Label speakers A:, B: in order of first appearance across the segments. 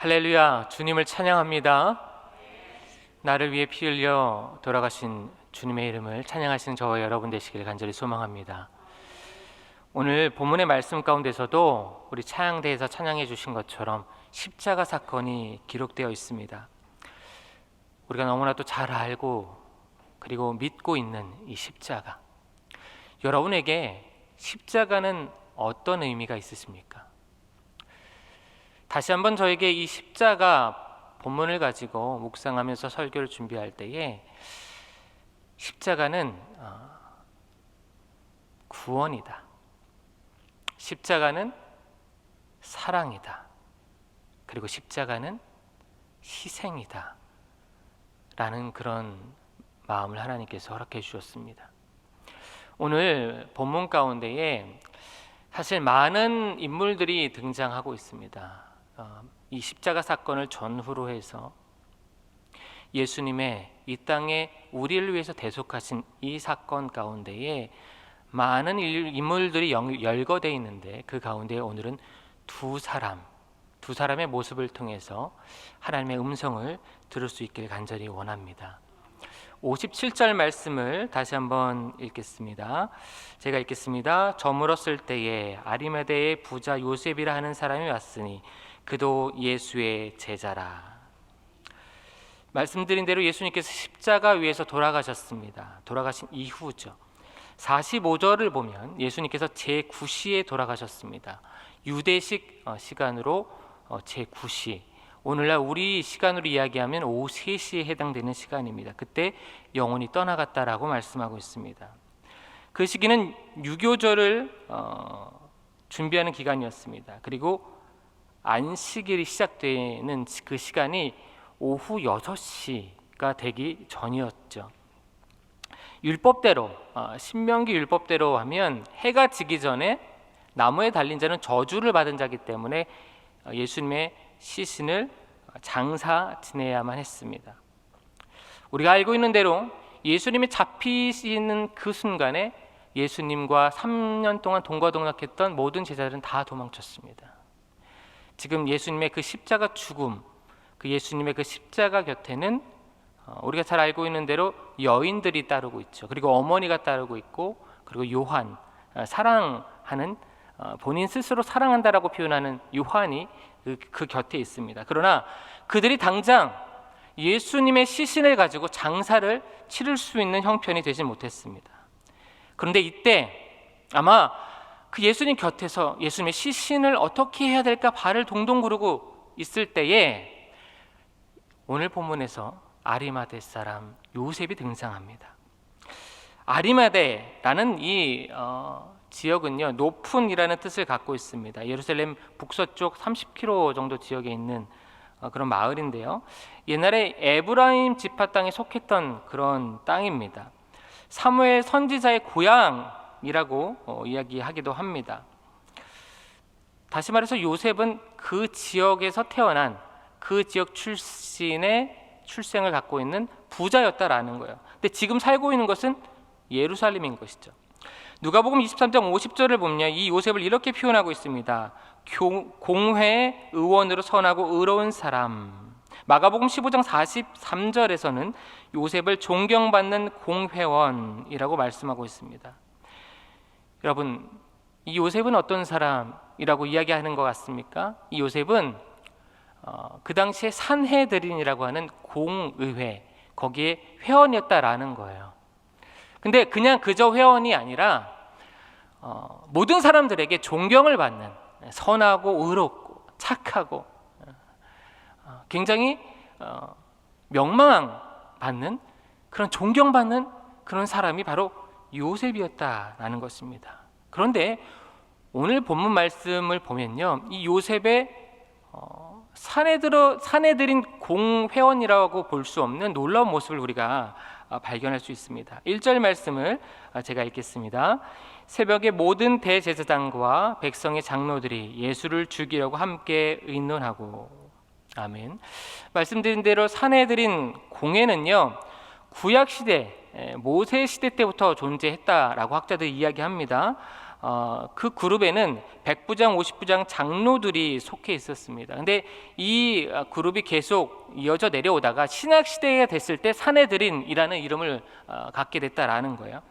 A: 할렐루야, 주님을 찬양합니다. 나를 위해 피 흘려 돌아가신 주님의 이름을 찬양하시는 저와 여러분 되시길 간절히 소망합니다. 오늘 본문의 말씀 가운데서도 우리 찬양대에서 찬양해 주신 것처럼 십자가 사건이 기록되어 있습니다. 우리가 너무나도 잘 알고 그리고 믿고 있는 이 십자가. 여러분에게 십자가는 어떤 의미가 있으십니까? 다시 한번 저에게 이 십자가 본문을 가지고 묵상하면서 설교를 준비할 때에 십자가는 어, 구원이다. 십자가는 사랑이다. 그리고 십자가는 희생이다. 라는 그런 마음을 하나님께서 허락해 주셨습니다. 오늘 본문 가운데에 사실 많은 인물들이 등장하고 있습니다. 어, 이 십자가 사건을 전후로 해서 예수님의 이 땅에 우리를 위해서 대속하신 이 사건 가운데에 많은 인물들이 열거되어 있는데 그 가운데 오늘은 두 사람, 두 사람의 모습을 통해서 하나님의 음성을 들을 수 있길 간절히 원합니다. 57절 말씀을 다시 한번 읽겠습니다. 제가 읽겠습니다. 저물었을 때에 아리마대의 부자 요셉이라 하는 사람이 왔으니 그도 예수의 제자라. 말씀드린 대로 예수님께서 십자가 위에서 돌아가셨습니다. 돌아가신 이후죠. 45절을 보면 예수님께서 제9시에 돌아가셨습니다. 유대식 어, 시간으로 어, 제9시. 오늘날 우리 시간으로 이야기하면 오후 3시에 해당되는 시간입니다. 그때 영혼이 떠나갔다라고 말씀하고 있습니다. 그 시기는 유교절을 어, 준비하는 기간이었습니다. 그리고 안식일이 시작되는 그 시간이 오후 6시가 되기 전이었죠. 율법대로 어, 신명기 율법대로 하면 해가 지기 전에 나무에 달린 자는 저주를 받은 자기 때문에 어, 예수님의 시신을 장사 지내야만 했습니다. 우리가 알고 있는 대로 예수님이 잡히시는 그 순간에 예수님과 3년 동안 동거동락했던 모든 제자들은 다 도망쳤습니다. 지금 예수님의 그 십자가 죽음, 그 예수님의 그 십자가 곁에는 어, 우리가 잘 알고 있는 대로 여인들이 따르고 있죠. 그리고 어머니가 따르고 있고 그리고 요한 어, 사랑하는 어, 본인 스스로 사랑한다라고 표현하는 요한이 그, 그 곁에 있습니다. 그러나 그들이 당장 예수님의 시신을 가지고 장사를 치를 수 있는 형편이 되지 못했습니다. 그런데 이때 아마 그 예수님 곁에서 예수님의 시신을 어떻게 해야 될까 발을 동동 구르고 있을 때에 오늘 본문에서 아리마대 사람 요셉이 등장합니다. 아리마대라는 이 어, 지역은요 높은이라는 뜻을 갖고 있습니다. 예루살렘 북서쪽 30km 정도 지역에 있는 어, 그런 마을인데요. 옛날에 에브라임 지파 땅에 속했던 그런 땅입니다. 사무엘 선지자의 고향 이라고 어, 이야기하기도 합니다. 다시 말해서 요셉은 그 지역에서 태어난 그 지역 출신의 출생을 갖고 있는 부자였다라는 거예요. 근데 지금 살고 있는 것은 예루살렘인 것이죠. 누가복음 23장 50절을 보면 이 요셉을 이렇게 표현하고 있습니다. 공회 의원으로 선하고 의로운 사람. 마가복음 15장 43절에서는 요셉을 존경받는 공회원이라고 말씀하고 있습니다. 여러분, 이 요셉은 어떤 사람이라고 이야기하는 것 같습니까? 이 요셉은 어, 그 당시에 산해드린이라고 하는 공의회 거기에 회원이었다라는 거예요. 근데 그냥 그저 회원이 아니라 어, 모든 사람들에게 존경을 받는 선하고 의롭고 착하고 어, 굉장히 어, 명망 받는 그런 존경받는 그런 사람이 바로 요셉이었다라는 것입니다. 그런데 오늘 본문 말씀을 보면요, 이 요셉의 어, 산에 들어 산에 들인 공회원이라고 볼 수 없는 놀라운 모습을 우리가 어, 발견할 수 있습니다. 1절 말씀을 어, 제가 읽겠습니다. 새벽에 모든 대제사장과 백성의 장로들이 예수를 죽이려고 함께 의논하고 아멘. 말씀드린 대로 산에 들인 공회는요 구약 시대 모세 시대 때부터 존재했다라고 학자들이 이야기합니다. 어, 그 그룹에는 백부장, 오십부장 장로들이 속해 있었습니다. 근데 이 어, 그룹이 계속 이어져 내려오다가 신약 시대가 됐을 때 사내들인이라는 이름을 어, 갖게 됐다라는 거예요.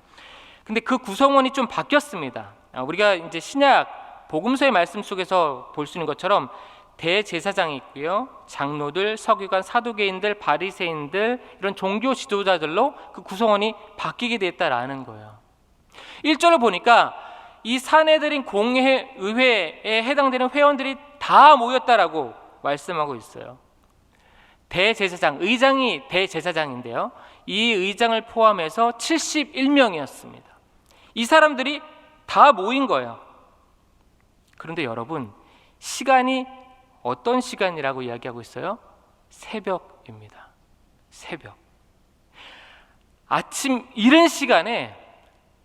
A: 근데 그 구성원이 좀 바뀌었습니다. 아, 우리가 이제 신약 복음서의 말씀 속에서 볼 수 있는 것처럼 대제사장이 있고요. 장로들, 서기관, 사두개인들, 바리새인들 이런 종교 지도자들로 그 구성원이 바뀌게 됐다라는 거예요. 1절을 보니까 이 사내들인 공회 의회에 해당되는 회원들이 다 모였다라고 말씀하고 있어요. 대제사장, 의장이 대제사장인데요. 이 의장을 포함해서 71명이었습니다. 이 사람들이 다 모인 거예요. 그런데 여러분, 시간이 어떤 시간이라고 이야기하고 있어요? 새벽입니다. 새벽. 아침 이른 시간에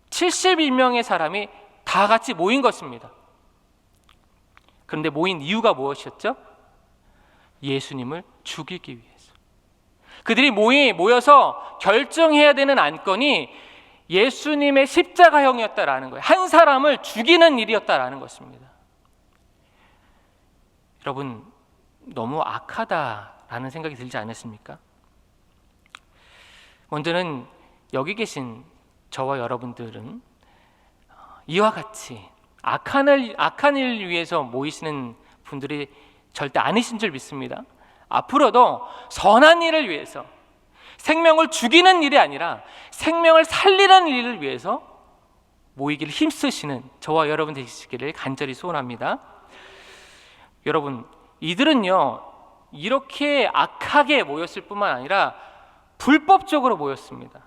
A: 71명의 사람이 다 같이 모인 것입니다. 그런데 모인 이유가 무엇이었죠? 예수님을 죽이기 위해서. 그들이 모이 모여서 결정해야 되는 안건이 예수님의 십자가형이었다라는 거예요. 한 사람을 죽이는 일이었다라는 것입니다. 여러분 너무 악하다라는 생각이 들지 않으십니까? 먼저는 여기 계신 저와 여러분들은 이와 같이 악한 일, 악한 일 위해서 모이시는 분들이 절대 아니신 줄 믿습니다. 앞으로도 선한 일을 위해서 생명을 죽이는 일이 아니라 생명을 살리는 일을 위해서 모이기를 힘쓰시는 저와 여러분 되시기를 간절히 소원합니다. 여러분, 이들은요, 이렇게 악하게 모였을 뿐만 아니라 불법적으로 모였습니다.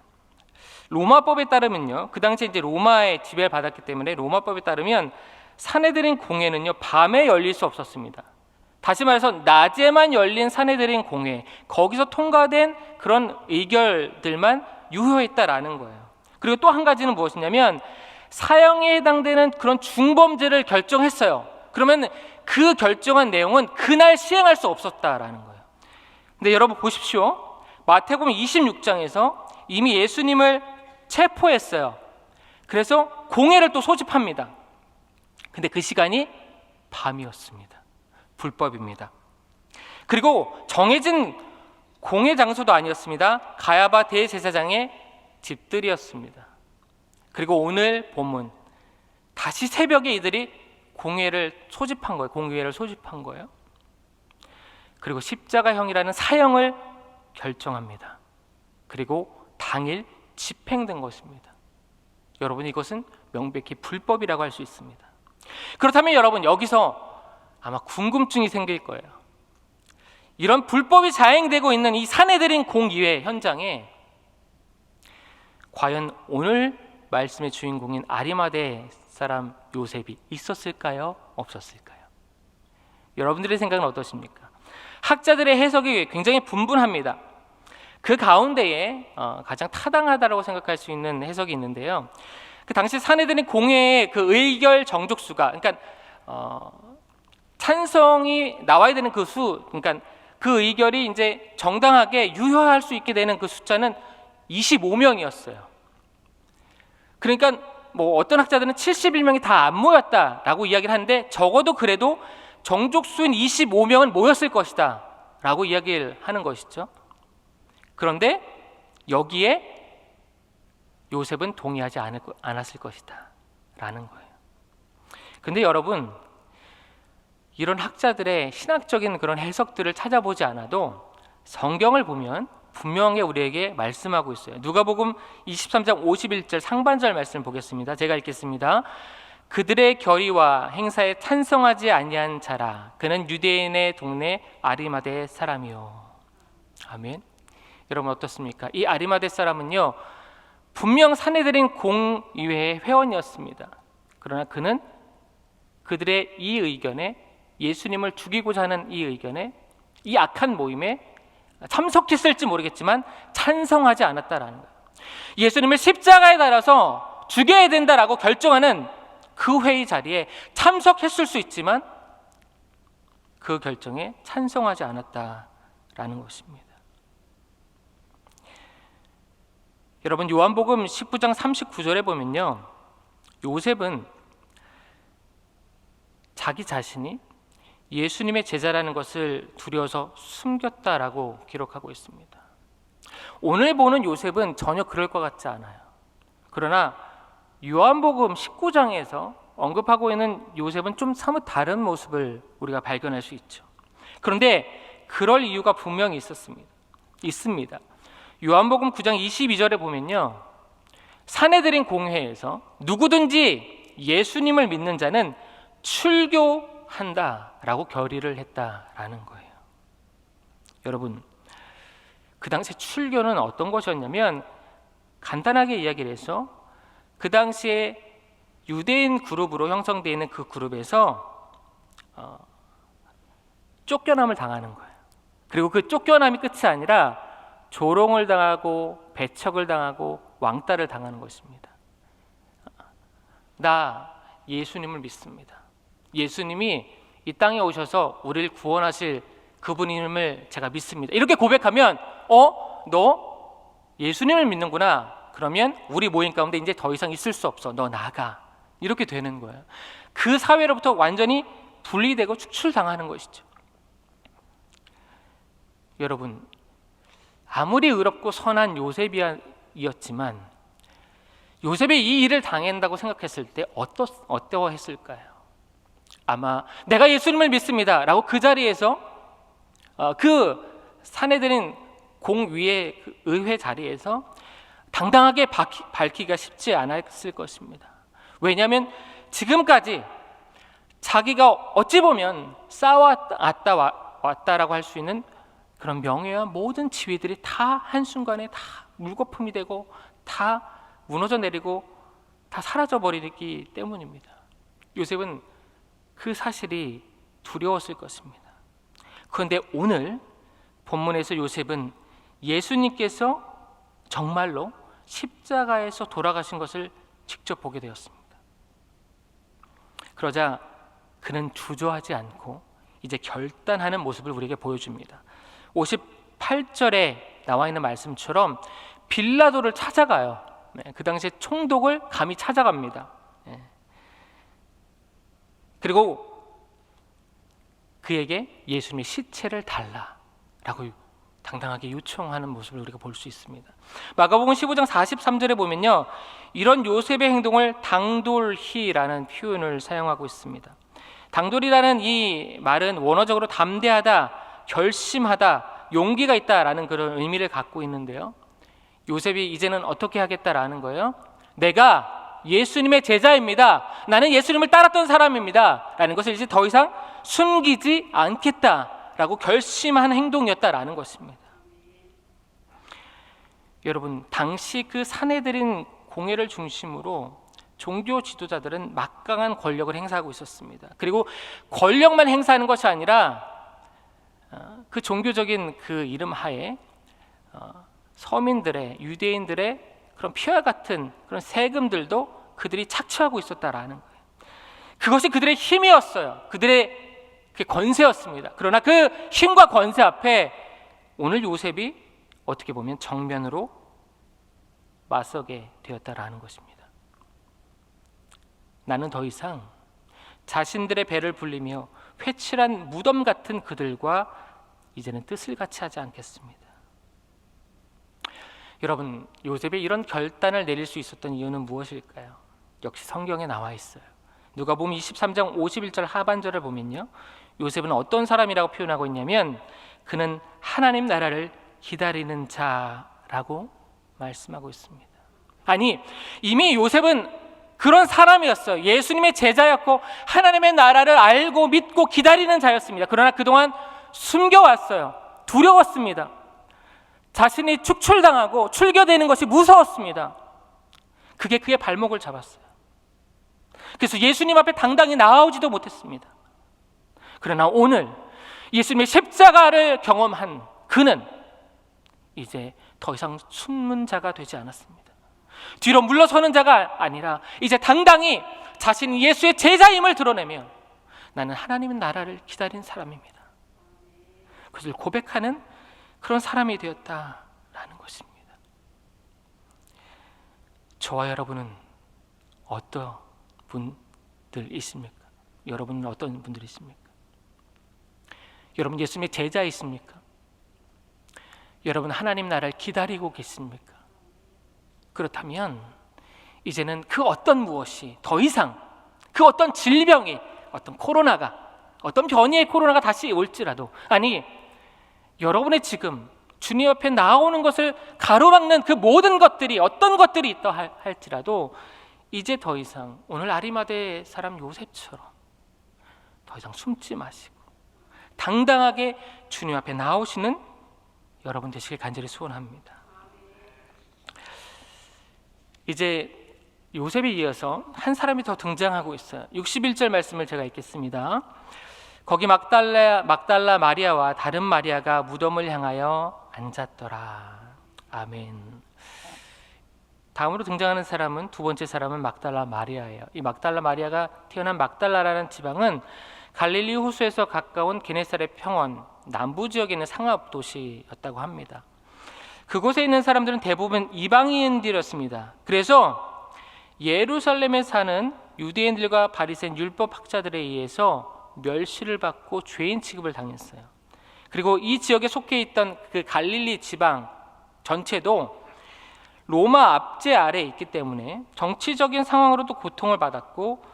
A: 로마법에 따르면요, 그 당시에 이제 로마의 지배를 받았기 때문에 로마법에 따르면 사내들인 공회는요, 밤에 열릴 수 없었습니다. 다시 말해서 낮에만 열린 사내들인 공회, 거기서 통과된 그런 의결들만 유효했다라는 거예요. 그리고 또 한 가지는 무엇이냐면 사형에 해당되는 그런 중범죄를 결정했어요. 그러면 그 결정한 내용은 그날 시행할 수 없었다라는 거예요. 근데 여러분 보십시오. 마태복음 26장에서 이미 예수님을 체포했어요. 그래서 공회를 또 소집합니다. 근데 그 시간이 밤이었습니다. 불법입니다. 그리고 정해진 공회 장소도 아니었습니다. 가야바 대제사장의 집들이었습니다. 그리고 오늘 본문 다시 새벽에 이들이 공회를 소집한 거예요. 공회를 소집한 거예요. 그리고 십자가형이라는 사형을 결정합니다. 그리고 당일 집행된 것입니다. 여러분 이것은 명백히 불법이라고 할 수 있습니다. 그렇다면 여러분 여기서 아마 궁금증이 생길 거예요. 이런 불법이 자행되고 있는 이 사내들인 공의회 현장에 과연 오늘 말씀의 주인공인 아리마대 사람 요셉이 있었을까요? 없었을까요? 여러분들의 생각은 어떠십니까? 학자들의 해석이 굉장히 분분합니다. 그 가운데에 어, 가장 타당하다고 생각할 수 있는 해석이 있는데요. 그 당시 사내들인 공회의 그 의결 정족수가, 그러니까 어, 찬성이 나와야 되는 그 수, 그러니까 그 의결이 이제 정당하게 유효할 수 있게 되는 그 숫자는 25명이었어요. 그러니까 뭐 어떤 학자들은 71명이 다 안 모였다라고 이야기를 하는데 적어도 그래도 정족수인 25명은 모였을 것이다 라고 이야기를 하는 것이죠. 그런데 여기에 요셉은 동의하지 않았을 것이다 라는 거예요. 근데 여러분 이런 학자들의 신학적인 그런 해석들을 찾아보지 않아도 성경을 보면 분명히 우리에게 말씀하고 있어요. 누가복음 23장 51절 상반절 말씀 보겠습니다. 제가 읽겠습니다. 그들의 결의와 행사에 찬성하지 아니한 자라 그는 유대인의 동네 아리마대 사람이요. 아멘. 여러분 어떻습니까? 이 아리마대 사람은요. 분명 사내들인 공의회의 회원이었습니다. 그러나 그는 그들의 이 의견에 예수님을 죽이고자 하는 이 의견에 이 악한 모임에 참석했을지 모르겠지만 찬성하지 않았다라는 거예요. 예수님을 십자가에 달아서 죽여야 된다라고 결정하는 그 회의 자리에 참석했을 수 있지만 그 결정에 찬성하지 않았다라는 것입니다. 여러분 요한복음 19장 39절에 보면요. 요셉은 자기 자신이 예수님의 제자라는 것을 두려워서 숨겼다라고 기록하고 있습니다. 오늘 보는 요셉은 전혀 그럴 것 같지 않아요. 그러나 요한복음 19장에서 언급하고 있는 요셉은 좀 사뭇 다른 모습을 우리가 발견할 수 있죠. 그런데 그럴 이유가 분명히 있었습니다. 있습니다. 요한복음 9장 22절에 보면요. 사내들인 공회에서 누구든지 예수님을 믿는 자는 출교 한다라고 결의를 했다라는 거예요. 여러분, 그 당시 출교는 어떤 것이었냐면 간단하게 이야기를 해서 그 당시에 유대인 그룹으로 형성되어 있는 그 그룹에서 어, 쫓겨남을 당하는 거예요. 그리고 그 쫓겨남이 끝이 아니라 조롱을 당하고 배척을 당하고 왕따를 당하는 것입니다. 나 예수님을 믿습니다. 예수님이 이 땅에 오셔서 우리를 구원하실 그분임을 제가 믿습니다. 이렇게 고백하면 어? 너 예수님을 믿는구나. 그러면 우리 모임 가운데 이제 더 이상 있을 수 없어. 너 나가. 이렇게 되는 거예요. 그 사회로부터 완전히 분리되고 축출당하는 것이죠. 여러분, 아무리 의롭고 선한 요셉이었지만 요셉이 이 일을 당한다고 생각했을 때 어떠, 어떠했을까요? 아마 내가 예수님을 믿습니다 라고 그 자리에서 어, 그 사내들인 공위의 그 의회 자리에서 당당하게 밝히, 밝히기가 쉽지 않았을 것입니다. 왜냐하면 지금까지 자기가 어찌 보면 쌓아왔다 왔다라고 할 수 있는 그런 명예와 모든 지위들이 다 한순간에 다 물거품이 되고 다 무너져 내리고 다 사라져 버리기 때문입니다. 요셉은 그 사실이 두려웠을 것입니다. 그런데 오늘 본문에서 요셉은 예수님께서 정말로 십자가에서 돌아가신 것을 직접 보게 되었습니다. 그러자 그는 주저하지 않고 이제 결단하는 모습을 우리에게 보여줍니다. 58절에 나와 있는 말씀처럼 빌라도를 찾아가요. 네, 그 당시에 총독을 감히 찾아갑니다. 네. 그리고 그에게 예수님의 시체를 달라라고 당당하게 요청하는 모습을 우리가 볼 수 있습니다. 마가복음 15장 43절에 보면요. 이런 요셉의 행동을 당돌히라는 표현을 사용하고 있습니다. 당돌이라는 이 말은 원어적으로 담대하다, 결심하다, 용기가 있다라는 그런 의미를 갖고 있는데요. 요셉이 이제는 어떻게 하겠다라는 거예요? 내가 예수님의 제자입니다. 나는 예수님을 따랐던 사람입니다. 라는 것을 이제 더 이상 숨기지 않겠다라고 결심한 행동이었다라는 것입니다. 여러분, 당시 그 사내들인 공예를 중심으로 종교 지도자들은 막강한 권력을 행사하고 있었습니다. 그리고 권력만 행사하는 것이 아니라 어, 그 종교적인 그 이름 하에 어, 서민들의 유대인들의 그런 피와 같은 그런 세금들도 그들이 착취하고 있었다라는 거예요. 그것이 그들의 힘이었어요. 그들의 권세였습니다. 그러나 그 힘과 권세 앞에 오늘 요셉이 어떻게 보면 정면으로 맞서게 되었다라는 것입니다. 나는 더 이상 자신들의 배를 불리며 회칠한 무덤 같은 그들과 이제는 뜻을 같이 하지 않겠습니다. 여러분, 요셉이 이런 결단을 내릴 수 있었던 이유는 무엇일까요? 역시 성경에 나와 있어요. 누가 보면 23장 51절 하반절을 보면요. 요셉은 어떤 사람이라고 표현하고 있냐면 그는 하나님 나라를 기다리는 자라고 말씀하고 있습니다. 아니, 이미 요셉은 그런 사람이었어요. 예수님의 제자였고 하나님의 나라를 알고 믿고 기다리는 자였습니다. 그러나 그동안 숨겨왔어요. 두려웠습니다. 자신이 축출당하고 출교되는 것이 무서웠습니다. 그게 그의 발목을 잡았어요. 그래서 예수님 앞에 당당히 나아오지도 못했습니다. 그러나 오늘 예수님의 십자가를 경험한 그는 이제 더 이상 숨는 자가 되지 않았습니다. 뒤로 물러서는 자가 아니라 이제 당당히 자신이 예수의 제자임을 드러내며 나는 하나님의 나라를 기다린 사람입니다. 그것을 고백하는 그런 사람이 되었다라는 것입니다. 저와 여러분은 어떤 분들이십니까? 여러분은 어떤 분들이십니까? 여러분 예수님의 제자이십니까? 여러분 하나님 나라를 기다리고 계십니까? 그렇다면 이제는 그 어떤 무엇이 더 이상 그 어떤 질병이 어떤 코로나가 어떤 변이의 코로나가 다시 올지라도 아니 여러분의 지금 주님 앞에 나오는 것을 가로막는 그 모든 것들이 어떤 것들이 있다 할- 할지라도 이제 더 이상 오늘 아리마대 사람 요셉처럼 더 이상 숨지 마시고 당당하게 주님 앞에 나오시는 여러분 되시길 간절히 소원합니다. 이제 요셉에 이어서 한 사람이 더 등장하고 있어요. 61절 말씀을 제가 읽겠습니다. 거기 막달라 막달라 마리아와 다른 마리아가 무덤을 향하여 앉았더라. 아멘. 다음으로 등장하는 사람은 두 번째 사람은 막달라 마리아예요. 이 막달라 마리아가 태어난 막달라라는 지방은 갈릴리 호수에서 가까운 게네사렛 평원 남부 지역에 있는 상업 도시였다고 합니다. 그곳에 있는 사람들은 대부분 이방인들이었습니다. 그래서 예루살렘에 사는 유대인들과 바리새인 율법 학자들에 의해서 멸시를 받고 죄인 취급을 당했어요. 그리고 이 지역에 속해 있던 그 갈릴리 지방 전체도 로마 압제 아래에 있기 때문에 정치적인 상황으로도 고통을 받았고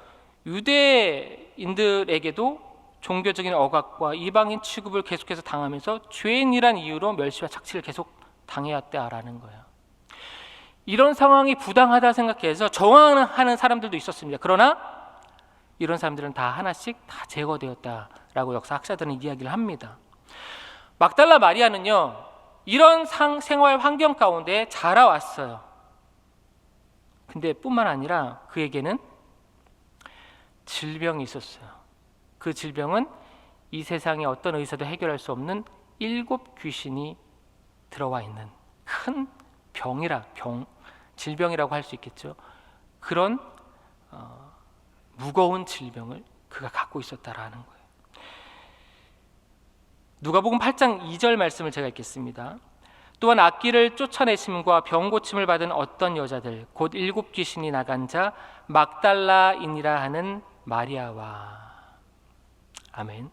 A: 유대인들에게도 종교적인 억압과 이방인 취급을 계속해서 당하면서 죄인이란 이유로 멸시와 착취를 계속 당해왔다라는 거예요. 이런 상황이 부당하다 생각해서 저항하는 사람들도 있었습니다. 그러나 이런 사람들은 다 하나씩 다 제거되었다라고 역사 학자들은 이야기를 합니다. 막달라 마리아는요 이런 상, 생활 환경 가운데 자라왔어요. 근데 뿐만 아니라 그에게는 질병이 있었어요. 그 질병은 이 세상의 어떤 의사도 해결할 수 없는 일곱 귀신이 들어와 있는 큰 병이라 병 질병이라고 할 수 있겠죠. 그런 어, 무거운 질병을 그가 갖고 있었다라는 거예요. 누가복음 8장 2절 말씀을 제가 읽겠습니다. 또한 악기를 쫓아내심과 병 고침을 받은 어떤 여자들 곧 일곱 귀신이 나간 자 막달라인이라 하는 마리아와 아멘.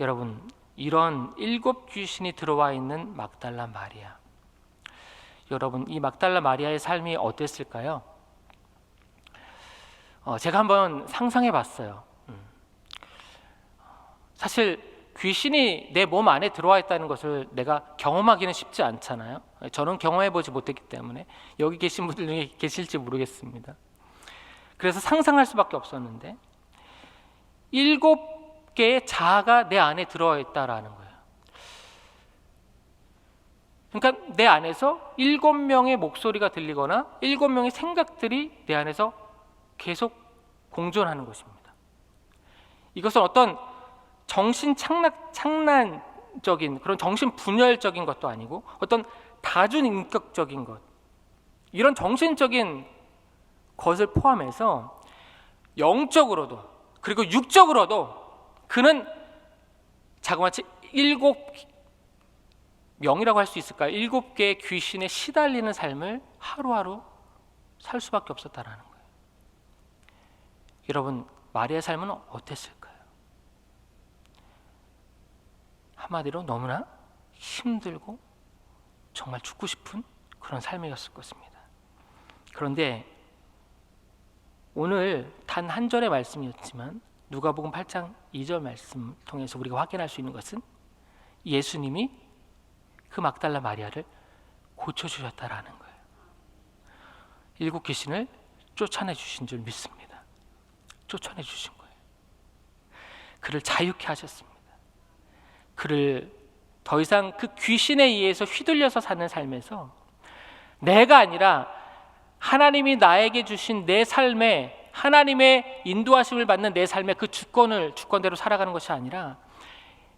A: 여러분 이런 일곱 귀신이 들어와 있는 막달라 마리아. 여러분 이 막달라 마리아의 삶이 어땠을까요? 어, 제가 한번 상상해 봤어요. 음. 사실 귀신이 내 몸 안에 들어와 있다는 것을 내가 경험하기는 쉽지 않잖아요. 저는 경험해 보지 못했기 때문에 여기 계신 분들 중에 계실지 모르겠습니다. 그래서 상상할 수밖에 없었는데 일곱 개의 자아가 내 안에 들어와 있다라는 거예요. 그러니까 내 안에서 일곱 명의 목소리가 들리거나 일곱 명의 생각들이 내 안에서 계속 공존하는 것입니다. 이것은 어떤 정신 착락 창난적인 그런 정신 분열적인 것도 아니고 어떤 다중인격적인 것 이런 정신적인 것을 포함해서 영적으로도 그리고 육적으로도 그는 자그마치 일곱 명이라고 할 수 있을까요? 일곱 개의 귀신에 시달리는 삶을 하루하루 살 수밖에 없었다라는 거예요. 여러분 마리아의 삶은 어땠을까요? 한마디로 너무나 힘들고 정말 죽고 싶은 그런 삶이었을 것입니다. 그런데 오늘 단 한 절의 말씀이었지만 누가복음 8장 2절 말씀 통해서 우리가 확인할 수 있는 것은 예수님이 그 막달라 마리아를 고쳐 주셨다라는 거예요. 일곱 귀신을 쫓아내 주신 줄 믿습니다. 쫓아내 주신 거예요. 그를 자유케 하셨습니다. 그를 더 이상 그 귀신에 의해서 휘둘려서 사는 삶에서 내가 아니라 하나님이 나에게 주신 내 삶에 하나님의 인도하심을 받는 내 삶의 그 주권을 주권대로 살아가는 것이 아니라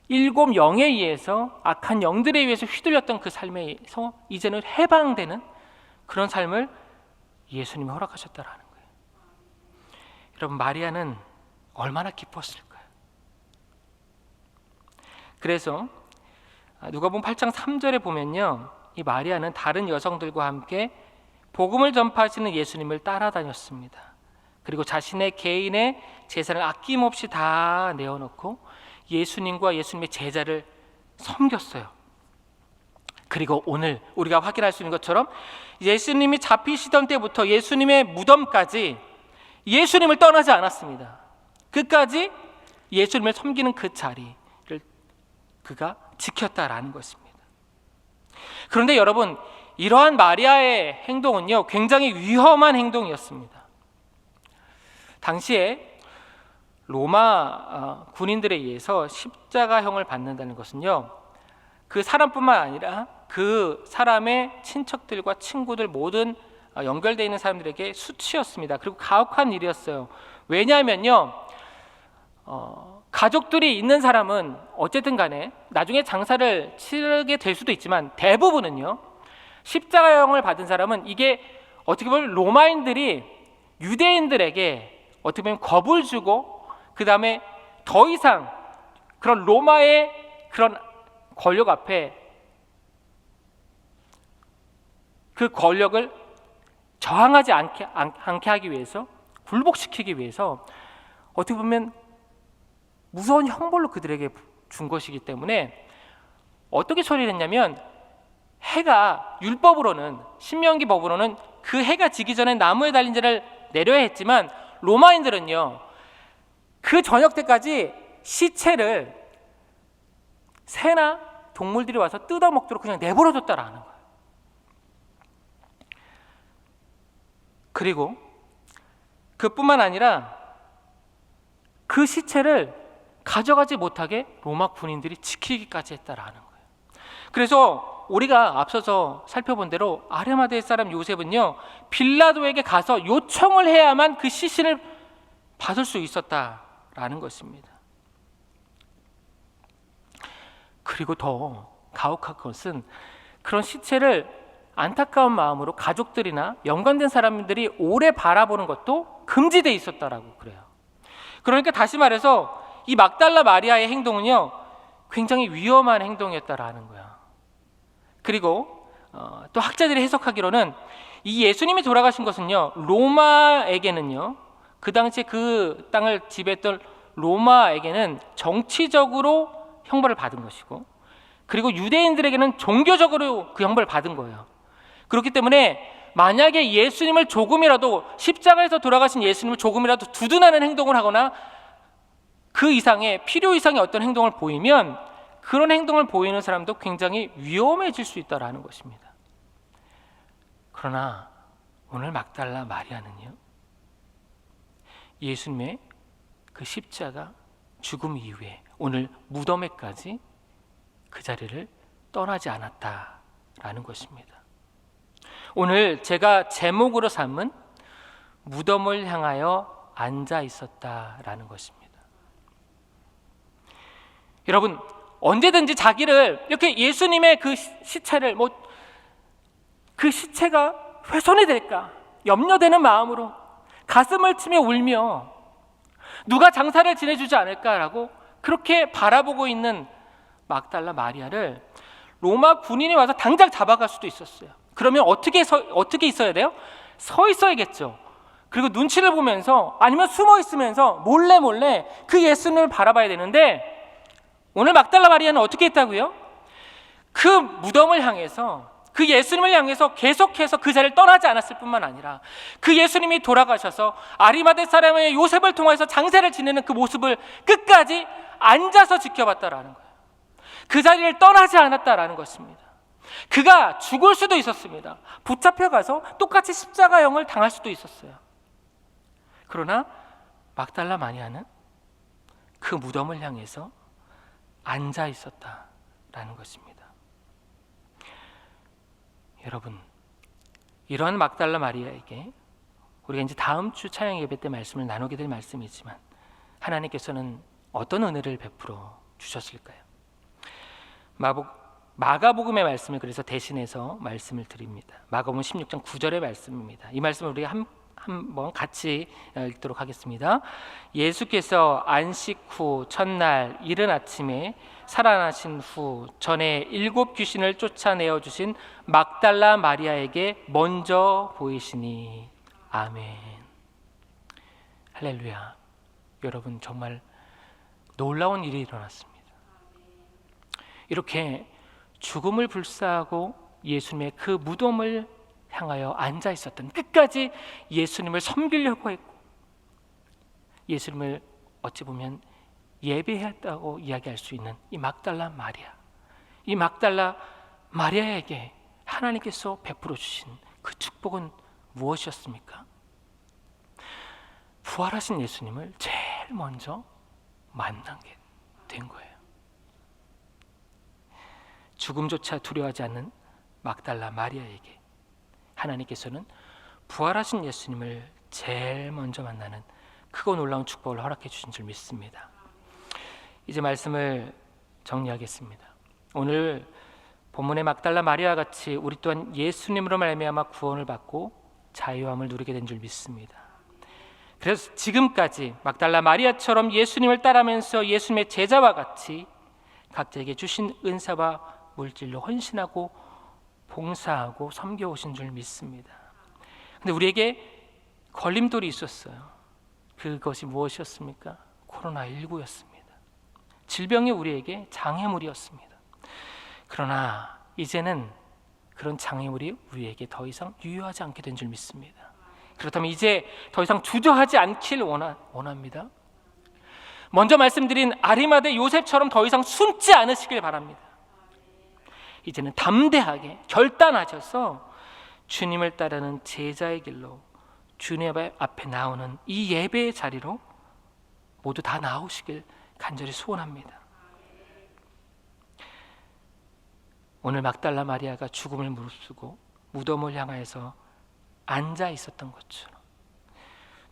A: 일곱 영에 의해서 악한 영들에 의해서 휘둘렸던 그 삶에서 이제는 해방되는 그런 삶을 예수님이 허락하셨다라는. 여러분 마리아는 얼마나 기뻤을까요? 그래서 누가복음 8장 3절에 보면요. 이 마리아는 다른 여성들과 함께 복음을 전파하시는 예수님을 따라다녔습니다. 그리고 자신의 개인의 재산을 아낌없이 다 내어놓고 예수님과 예수님의 제자를 섬겼어요. 그리고 오늘 우리가 확인할 수 있는 것처럼 예수님이 잡히시던 때부터 예수님의 무덤까지 예수님을 떠나지 않았습니다. 끝까지 예수님을 섬기는 그 자리를 그가 지켰다라는 것입니다. 그런데 여러분, 이러한 마리아의 행동은요, 굉장히 위험한 행동이었습니다. 당시에 로마 어, 군인들에 의해서 십자가형을 받는다는 것은요, 그 사람뿐만 아니라 그 사람의 친척들과 친구들 모든 어, 연결되어 있는 사람들에게 수치였습니다. 그리고 가혹한 일이었어요. 왜냐하면요, 어, 가족들이 있는 사람은 어쨌든 간에 나중에 장사를 치르게 될 수도 있지만 대부분은요, 십자가형을 받은 사람은 이게 어떻게 보면 로마인들이 유대인들에게 어떻게 보면 겁을 주고 그 다음에 더 이상 그런 로마의 그런 권력 앞에 그 권력을 저항하지 않게, 않, 않게 하기 위해서 굴복시키기 위해서 어떻게 보면 무서운 형벌로 그들에게 준 것이기 때문에 어떻게 처리를 했냐면 해가 율법으로는 신명기 법으로는 그 해가 지기 전에 나무에 달린 자를 내려야 했지만 로마인들은요 그 저녁 때까지 시체를 새나 동물들이 와서 뜯어 먹도록 그냥 내버려 뒀다라는 거예요. 그리고 그뿐만 아니라 그 시체를 가져가지 못하게 로마 군인들이 지키기까지 했다라는 거예요. 그래서 우리가 앞서서 살펴본 대로 아르마데 사람 요셉은요 빌라도에게 가서 요청을 해야만 그 시신을 받을 수 있었다라는 것입니다. 그리고 더 가혹한 것은 그런 시체를 안타까운 마음으로 가족들이나 연관된 사람들이 오래 바라보는 것도 금지돼 있었다라고 그래요. 그러니까 다시 말해서 이 막달라 마리아의 행동은요 굉장히 위험한 행동이었다라는 거야. 그리고 어, 또 학자들이 해석하기로는 이 예수님이 돌아가신 것은요 로마에게는요 그 당시에 그 땅을 지배했던 로마에게는 정치적으로 형벌을 받은 것이고 그리고 유대인들에게는 종교적으로 그 형벌을 받은 거예요. 그렇기 때문에 만약에 예수님을 조금이라도 십자가에서 돌아가신 예수님을 조금이라도 두둔하는 행동을 하거나 그 이상의 필요 이상의 어떤 행동을 보이면 그런 행동을 보이는 사람도 굉장히 위험해질 수 있다라는 것입니다. 그러나 오늘 막달라 마리아는요. 예수님의 그 십자가 죽음 이후에 오늘 무덤에까지 그 자리를 떠나지 않았다라는 것입니다. 오늘 제가 제목으로 삼은 무덤을 향하여 앉아 있었다라는 것입니다. 여러분 언제든지 자기를 이렇게 예수님의 그 시체를 뭐 그 시체가 훼손이 될까 염려되는 마음으로 가슴을 치며 울며 누가 장사를 지내주지 않을까라고 그렇게 바라보고 있는 막달라 마리아를 로마 군인이 와서 당장 잡아갈 수도 있었어요. 그러면 어떻게 서, 어떻게 있어야 돼요? 서 있어야겠죠. 그리고 눈치를 보면서 아니면 숨어 있으면서 몰래 몰래 그 예수님을 바라봐야 되는데 오늘 막달라 마리아는 어떻게 했다고요? 그 무덤을 향해서 그 예수님을 향해서 계속해서 그 자리를 떠나지 않았을 뿐만 아니라 그 예수님이 돌아가셔서 아리마대 사람의 요셉을 통해서 장세를 지내는 그 모습을 끝까지 앉아서 지켜봤다라는 거예요. 그 자리를 떠나지 않았다라는 것입니다. 그가 죽을 수도 있었습니다. 붙잡혀 가서 똑같이 십자가형을 당할 수도 있었어요. 그러나 막달라 마니아는 그 무덤을 향해서 앉아 있었다라는 것입니다. 여러분, 이러한 막달라 마리아에게 우리가 이제 다음 주 찬양 예배 때 말씀을 나누게 될 말씀이지만 하나님께서는 어떤 은혜를 베풀어 주셨을까요? 마복, 마가복음의 말씀을 그래서 대신해서 말씀을 드립니다. 마가복음 16장 9절의 말씀입니다. 이 말씀을 우리가 한, 한번 같이 읽도록 하겠습니다. 예수께서 안식 후 첫날 이른 아침에 살아나신 후 전에 일곱 귀신을 쫓아내어 주신 막달라 마리아에게 먼저 보이시니 아멘. 할렐루야. 여러분 정말 놀라운 일이 일어났습니다. 이렇게 죽음을 불사하고 예수님의 그 무덤을 향하여 앉아 있었던 끝까지 예수님을 섬기려고 했고 예수님을 어찌 보면 예배했다고 이야기할 수 있는 이 막달라 마리아 이 막달라 마리아에게 하나님께서 베풀어 주신 그 축복은 무엇이었습니까? 부활하신 예수님을 제일 먼저 만나게 된 거예요. 죽음조차 두려워하지 않는 막달라 마리아에게 하나님께서는 부활하신 예수님을 제일 먼저 만나는 크고 놀라운 축복을 허락해 주신 줄 믿습니다. 이제 말씀을 정리하겠습니다. 오늘 본문의 막달라 마리아 같이 우리 또한 예수님으로 말미암아 구원을 받고 자유함을 누리게 된 줄 믿습니다. 그래서 지금까지 막달라 마리아처럼 예수님을 따르면서 예수님의 제자와 같이 각자에게 주신 은사와 물질로 헌신하고 봉사하고 섬겨 오신 줄 믿습니다. 근데 우리에게 걸림돌이 있었어요. 그것이 무엇이었습니까? 코로나 19였습니다. 질병이 우리에게 장애물이었습니다. 그러나 이제는 그런 장애물이 우리에게 더 이상 유효하지 않게 된 줄 믿습니다. 그렇다면 이제 더 이상 주저하지 않길 원하, 원합니다. 먼저 말씀드린 아리마대 요셉처럼 더 이상 숨지 않으시길 바랍니다. 이제는 담대하게 결단하셔서 주님을 따르는 제자의 길로 주님 앞에 나오는 이 예배의 자리로 모두 다 나오시길 간절히 소원합니다. 오늘 막달라 마리아가 죽음을 무릅쓰고 무덤을 향하여서 앉아 있었던 것처럼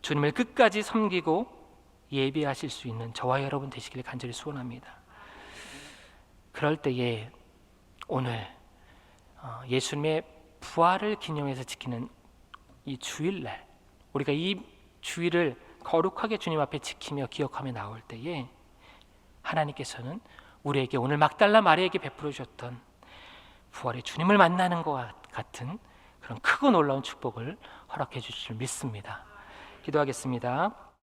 A: 주님을 끝까지 섬기고 예배하실 수 있는 저와 여러분 되시길 간절히 소원합니다. 그럴 때에 오늘 어, 예수님의 부활을 기념해서 지키는 이 주일날 우리가 이 주일을 거룩하게 주님 앞에 지키며 기억하며 나올 때에 하나님께서는 우리에게 오늘 막달라 마리에게 베풀어 주셨던 부활의 주님을 만나는 것 같은 그런 크고 놀라운 축복을 허락해 주실 줄 믿습니다. 기도하겠습니다.